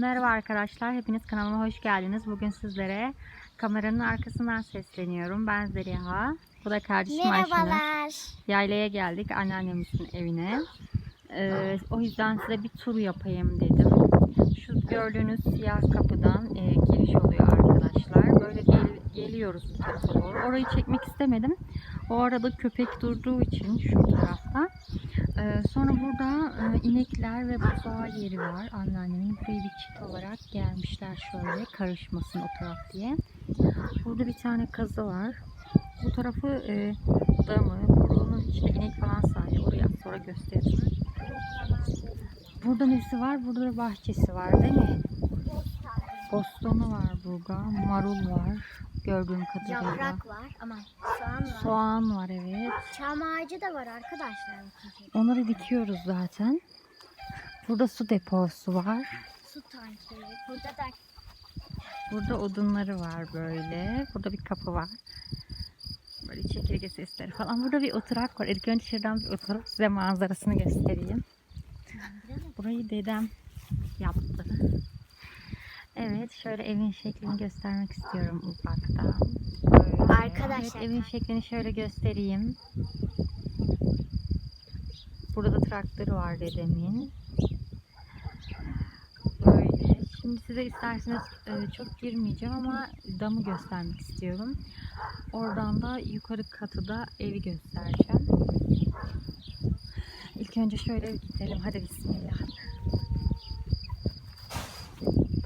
Merhaba arkadaşlar, hepiniz kanalıma hoş geldiniz. Bugün sizlere kameranın arkasından sesleniyorum. Ben Zeliha, bu da kardeşim Ayşenur. Merhabalar. Yaylaya geldik anneannemizin evine. Ee, o yüzden size bir tur yapayım dedim. Şu gördüğünüz siyah kapıdan e, giriş oluyor arkadaşlar. Böyle gel- geliyoruz bu tarafa doğru. Orayı çekmek istemedim. O arada köpek durduğu için şu tarafta. Ee, sonra burada e, inekler ve buzağı yeri var. Anneannemin buraya bir çit olarak gelmişler şöyle karışmasın o taraf diye. Burada bir tane kazı var. Bu tarafı e, damı, burunun içinde inek falan sağlıyor. Oraya sonra gösteririm. Burada nesi var? Burada da bahçesi var değil mi? Bostonu var burada. Marul var. Gördüğüm kadarıyla. Yaprak var. Aman soğan var. Soğan var evet. Çam ağacı da var arkadaşlar. Onları dikiyoruz zaten. Burada su deposu var. Su tankeri. Burada da Burada odunları var böyle. Burada bir kapı var. Böyle çekirge sesleri falan. Burada bir oturak var. İlk önce şuradan bir oturup size manzarasını göstereyim. Burayı dedem yaptı. Evet şöyle evin şeklini göstermek istiyorum uzaktan. Böyle. Arkadaşlar. Evet, evin şeklini şöyle göstereyim. Burada traktörü var dedemin. Böyle. Şimdi size isterseniz e, çok girmeyeceğim ama damı göstermek istiyorum. Oradan da yukarı katıda evi göstereceğim. İlk önce şöyle gidelim. Hadi bismillah.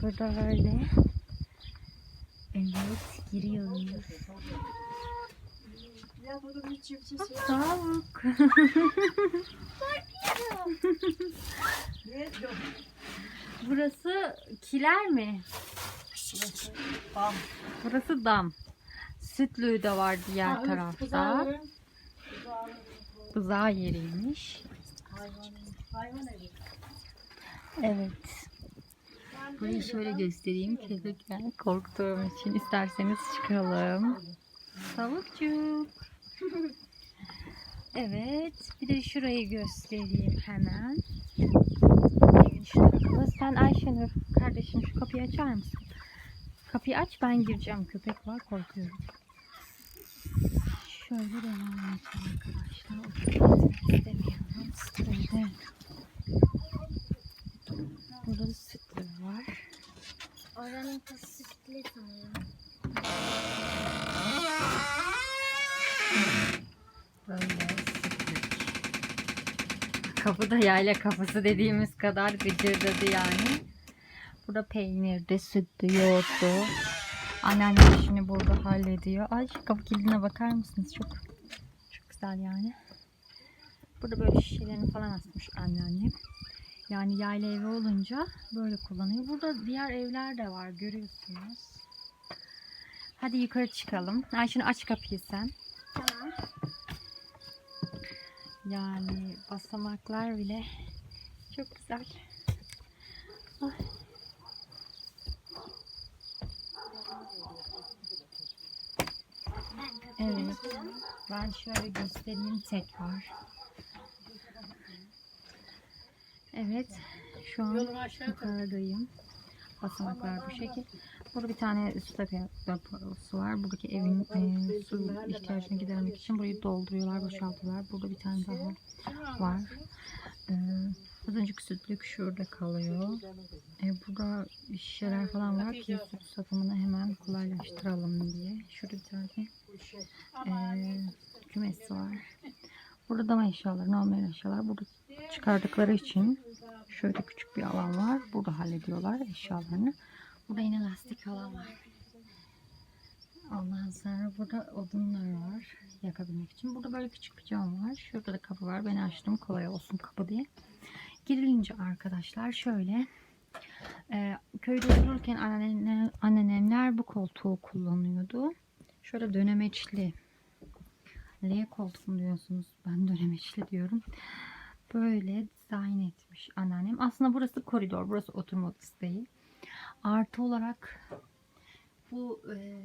Burada böyle. Evet giriyoruz. Tavuk. Burası kiler mi? Burası dam. Sütlüğü de var diğer tarafta. Buzağı yeriymiş. Evet. Burayı şöyle göstereyim. Köpekten korktuğum için isterseniz çıkalım. Tavukçuk. Evet. Bir de şurayı göstereyim hemen. Sen Ayşenur kardeşim şu kapıyı açar mısın? Kapıyı aç ben gireceğim. Köpek var korkuyorum. Şöyle devam edeceğim arkadaşlar. O köpeği istemiyorum. Böyle. Burada da sütler var. oranın kası sütlü sanırım. Böyle sütlük. Kapıda yayla kapısı dediğimiz kadar gıcırdadı yani. Burada peynirdi, sütlü, yoğurtlu. Anneannem işini burada hallediyor. Ay şu kapı kilidine bakar mısınız? Çok çok güzel yani. Burada böyle şişelerini falan asmış anneannem. Yani yayla evi olunca böyle kullanıyor. Burada diğer evler de var görüyorsunuz. Hadi yukarı çıkalım. Ayşen aç kapıyı sen. Tamam. Yani basamaklar bile çok güzel. Ay. Evet. Ben şöyle göstereyim tekrar. Evet. Şu an yukarıdayım. Basamaklar bu şekil. Burada bir tane su depo- deposu var. Buradaki evin e, su ihtiyacını gidermek için burayı dolduruyorlar, boşaltıyorlar. Burada bir tane daha var. Ee, az önceki sütlük şurada kalıyor. Ee, burada şişeler falan var ki süt satımını hemen kolaylaştıralım diye. Şurada bir tane ee, kümesi var. Burada dama eşyaları, normal eşyalar. Burada çıkardıkları için şöyle küçük bir alan var. Burada hallediyorlar eşyalarını. Burada yine lastik alan var. Ondan sonra burada odunlar var yakabilmek için. Burada böyle küçük bir cam var. Şurada da kapı var. Ben açtım kolay olsun kapı diye. Girilince arkadaşlar şöyle e, köyde otururken anneannem, anneannemler bu koltuğu kullanıyordu. Şöyle dönemeçli L koltuk mu diyorsunuz? Ben dönemeçli diyorum. Böyle dizayn etmiş anneannem. Aslında burası koridor. Burası oturma odası değil. Artı olarak bu e,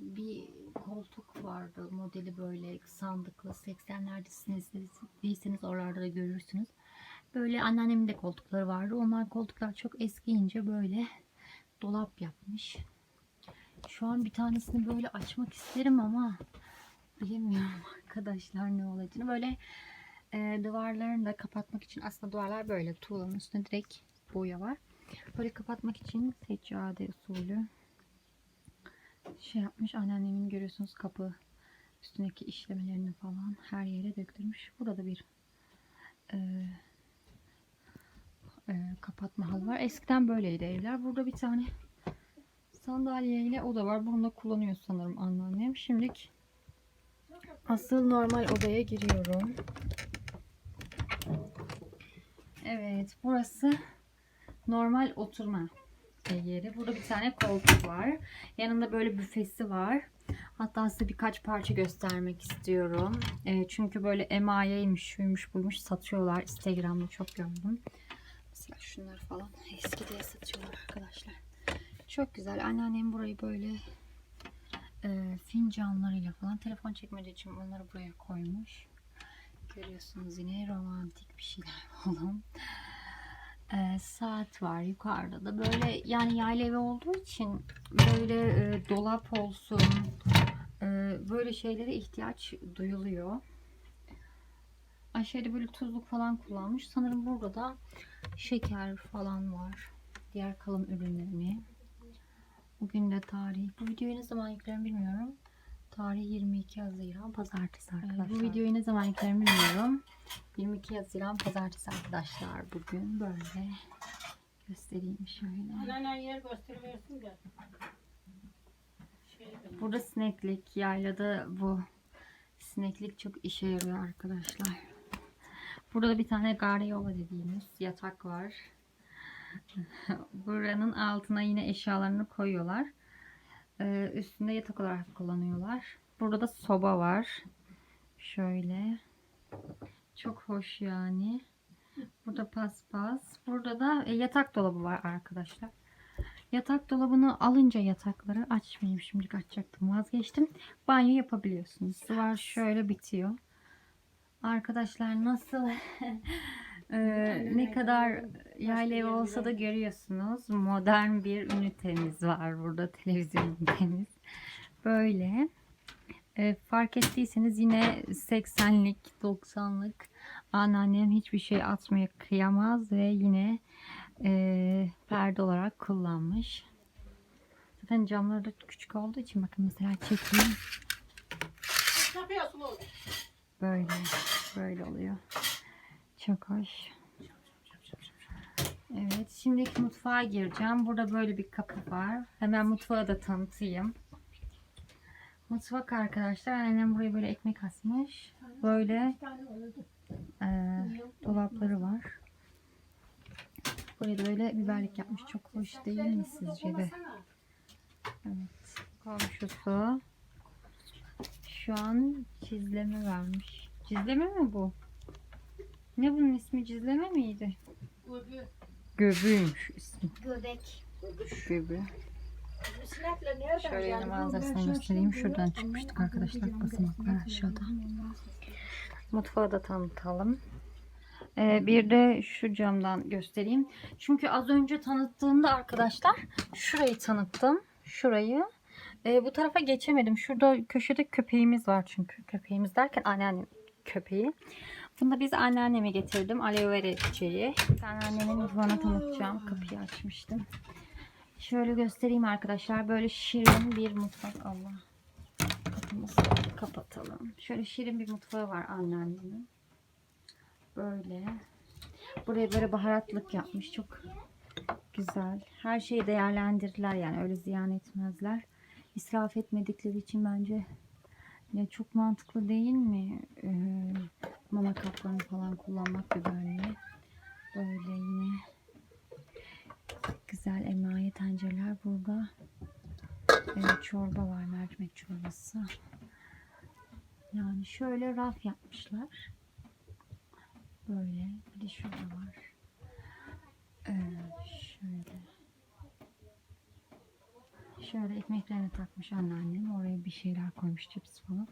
bir koltuk vardı. Modeli böyle sandıklı. 80'lerde sizseniz oralarda da görürsünüz. Böyle anneannemin de koltukları vardı. Onlar koltuklar çok eskiyince böyle dolap yapmış. Şu an bir tanesini böyle açmak isterim ama bilemiyorum arkadaşlar ne olacağını. Böyle e, duvarlarını da kapatmak için aslında duvarlar böyle tuğlanın üstünde direkt boya var. Böyle kapatmak için seccade usulü şey yapmış. Anneannemin görüyorsunuz kapı üstündeki işlemelerini falan her yere döktürmüş. Burada bir e, e, kapatma halı var. Eskiden böyleydi evler. Burada bir tane sandalyeyle oda var. Bunu da kullanıyor sanırım anneannem. Şimdilik asıl normal odaya giriyorum. Evet burası normal oturma yeri. Burada bir tane koltuk var. Yanında böyle büfesi var. Hatta size birkaç parça göstermek istiyorum. E, çünkü böyle emayeymiş, şuymuş, buymuş satıyorlar. Instagram'da çok gördüm. Mesela şunları falan eski diye satıyorlar arkadaşlar. Çok güzel. Anneannem burayı böyle e, fincanlarıyla falan telefon çekmediği için onları buraya koymuş. Görüyorsunuz yine romantik bir şeyler falan. E, saat var yukarıda da böyle yani yayla evi olduğu için böyle e, dolap olsun e, böyle şeylere ihtiyaç duyuluyor. Aşağıda böyle tuzluk falan kullanmış. Sanırım burada da şeker falan var. Diğer kalın ürünlerini. Bugün de tarih. Bu videoyu ne zaman yüklerim bilmiyorum. Tarih 22 Haziran Pazartesi arkadaşlar. bu videoyu ne zaman yüklerim bilmiyorum. 22 Haziran Pazartesi arkadaşlar. Bugün böyle göstereyim şöyle. Anneanne yer gösteriversin de. Şey Burada sineklik, yaylada bu sineklik çok işe yarıyor arkadaşlar. Burada da bir tane garyola dediğimiz yatak var. Buranın altına yine eşyalarını koyuyorlar. Ee, üstünde yatak olarak kullanıyorlar. Burada da soba var. Şöyle. Çok hoş yani. Burada paspas. Burada da e, yatak dolabı var arkadaşlar. Yatak dolabını alınca yatakları açmayayım şimdi açacaktım vazgeçtim. Banyo yapabiliyorsunuz. Duvar şöyle bitiyor. Arkadaşlar nasıl eee, ne kadar yayla evi olsa da görüyorsunuz. Modern bir ünitemiz var burada televizyon ünitemiz. Böyle. Eee, fark ettiyseniz yine 80'lik 90'lık anneannem hiçbir şey atmaya kıyamaz ve yine eee, perde olarak kullanmış. Zaten camları da küçük olduğu için bakın mesela çekeyim. Böyle. Böyle oluyor. Çok hoş. Evet. Şimdiki mutfağa gireceğim. Burada böyle bir kapı var. Hemen mutfağı da tanıtayım. Mutfak arkadaşlar. Annem buraya böyle ekmek asmış. Böyle eee, dolapları var. Buraya da böyle biberlik yapmış. Çok hoş değil mi sizce de? Evet. Komşusu. Şu an çizleme vermiş. Çizleme mi bu? Ne bunun ismi çizleme miydi? Göbü. Göbüymüş ismi. Göbek. Göbü. Şöyle yine manzarasını göstereyim. Şuradan çıkmıştık arkadaşlar. Basamaklar aşağıda. Mutfağı da tanıtalım. Ee, bir de şu camdan göstereyim. Çünkü az önce tanıttığımda arkadaşlar şurayı tanıttım. Şurayı. Ee, bu tarafa geçemedim. Şurada köşede köpeğimiz var çünkü. Köpeğimiz derken anneannem köpeği. Bunu da biz anneanneme getirdim. Aloe vera çiçeği. Anneannemin mutfağını tanıtacağım. Kapıyı açmıştım. Şöyle göstereyim arkadaşlar. Böyle şirin bir mutfak. Allah. Kapımızı kapatalım. Şöyle şirin bir mutfağı var anneannemin. Böyle. Buraya böyle baharatlık yapmış. Çok güzel. Her şeyi değerlendirdiler yani. Öyle ziyan etmezler. İsraf etmedikleri için bence ya çok mantıklı değil mi? Ee, mama kaplarını falan kullanmak biberli. Böyle yine güzel emaye tencereler burada. Evet, çorba var. Mercimek çorbası. Yani şöyle raf yapmışlar. Böyle. Bir de şurada var. Ee, şöyle. Şöyle ekmeklerini takmış anneannem. Oraya bir şeyler koymuş cips falan.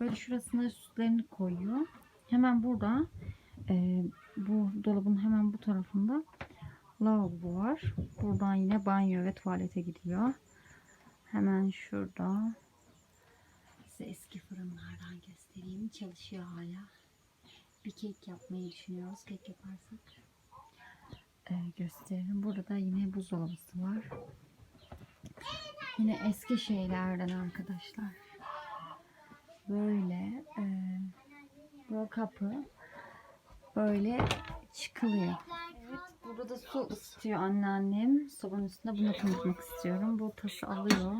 Böyle şurasına sütlerini koyuyor. Hemen burada Ee, bu dolabın hemen bu tarafında lavabo var. Buradan yine banyo ve tuvalete gidiyor. Hemen şurada size eski fırınlardan göstereyim. Çalışıyor hala. Bir kek yapmayı düşünüyoruz. Kek yaparsak ee, gösteririm. Burada da yine buzdolabısı var. Yine eski şeylerden arkadaşlar. Böyle e, kapı böyle çıkılıyor. Evet, burada da su ısıtıyor anneannem. Sobanın üstünde bunu tanıtmak istiyorum. Bu tası alıyor.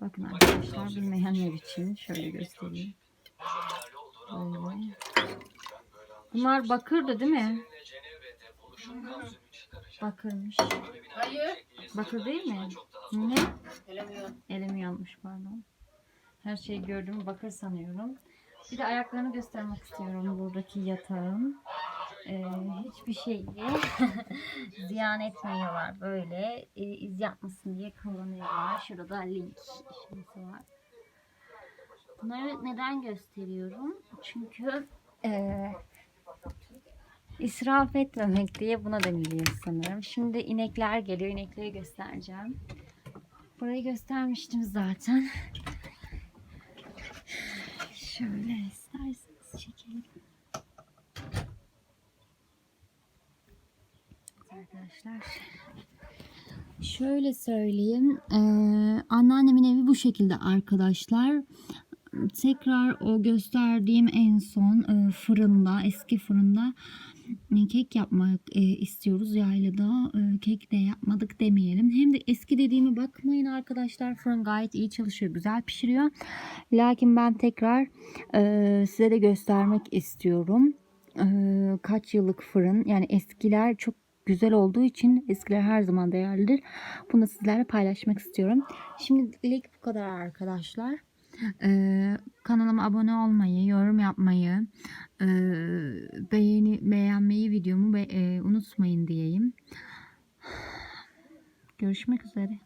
Bakın arkadaşlar bilmeyenler için şöyle göstereyim. Böyle. Bunlar bakırdı değil mi? Bakırmış. Hayır. Bakır değil mi? Ne? Gelemiyor. Elim yanmış pardon. Her şeyi gördüm bakır sanıyorum. Bir de ayaklarını göstermek istiyorum buradaki yatağın. Ee, hiçbir şeyi ziyan etmiyorlar böyle e, iz yapmasın diye kullanıyorlar. Şurada link işlemesi var. Bunları neden gösteriyorum? Çünkü e, israf etmemek diye buna deniliyor sanırım. Şimdi inekler geliyor. İnekleri göstereceğim. Burayı göstermiştim zaten. Şöyle isterseniz çekelim. Arkadaşlar şöyle söyleyeyim eee, anneannemin evi bu şekilde arkadaşlar tekrar o gösterdiğim en son eee, fırında eski fırında e, kek yapmak e, istiyoruz yaylada E, kek de yapmadık demeyelim. Hem de eski dediğime bakmayın arkadaşlar. Fırın gayet iyi çalışıyor güzel pişiriyor. Lakin ben tekrar e, size de göstermek istiyorum. E, kaç yıllık fırın? Yani eskiler çok güzel olduğu için eskiler her zaman değerlidir. Bunu sizlerle paylaşmak istiyorum. Şimdilik bu kadar arkadaşlar Ee, kanalıma abone olmayı, yorum yapmayı, e, beğeni beğenmeyi videomu be- e, unutmayın diyeyim. Görüşmek üzere.